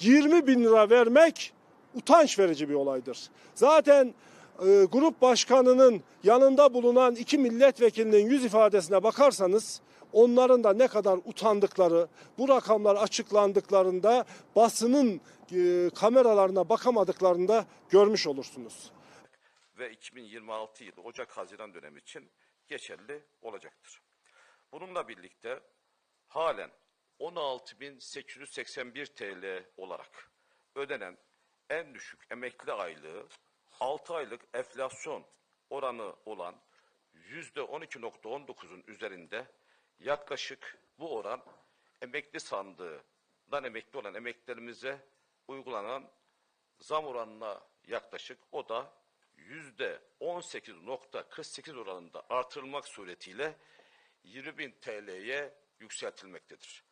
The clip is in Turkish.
20 bin lira vermek utanç verici bir olaydır. Zaten e, grup başkanının yanında bulunan iki milletvekilinin yüz ifadesine bakarsanız onların da ne kadar utandıkları, bu rakamlar açıklandıklarında basının e, kameralarına bakamadıklarında görmüş olursunuz. ve 2026 yılı Ocak-Haziran dönemi için geçerli olacaktır. Bununla birlikte halen 16.881 TL olarak ödenen en düşük emekli aylığı 6 aylık enflasyon oranı olan %12.19'un üzerinde yaklaşık bu oran emekli sandığından emekli olan emeklilerimize uygulanan zam oranına yaklaşık o da yüzde 18.48 oranında artırılmak suretiyle 20.000 TL'ye yükseltilmektedir.